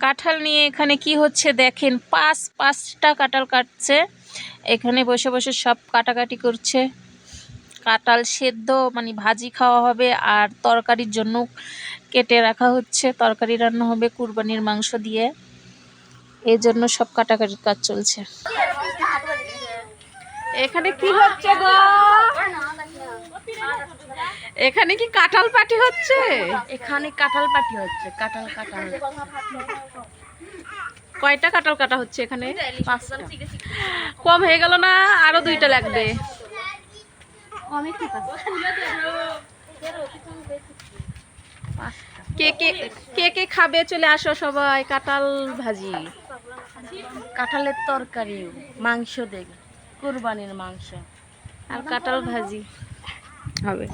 কাঁঠাল নিয়ে এখানে কি হচ্ছে দেখেন, পাঁচ, পাঁচটা কাঁঠাল কাটছে। এখানে বসে বসে সব কাটাকাটি করছে। কাঁঠাল সেদ্ধ মানে ভাজি খাওয়া হবে আর তরকারির জন্য কেটে রাখা হচ্ছে। তরকারি রান্না হবে কুরবানির মাংস দিয়ে। এই জন্য সব কাটাকাটির কাজ চলছে। এখানে কি হচ্ছে গো? এখানে কি কাঁঠাল পাটি হচ্ছে? এখানে কাঁঠাল পাটি হচ্ছে কাঁঠাল কাঁঠাল। কয়টা কাঁঠাল কাটা হচ্ছে এখানে? কম হয়ে গেল না? আরও দুইটা লাগবে। কে কে কে খাবে? চলে আসো সবাই কাঁঠাল ভাজি। কাঁঠালের তরকারি মাংস দেখ কুরবানির মাংস। আর কাঁঠাল ভাজি। হবে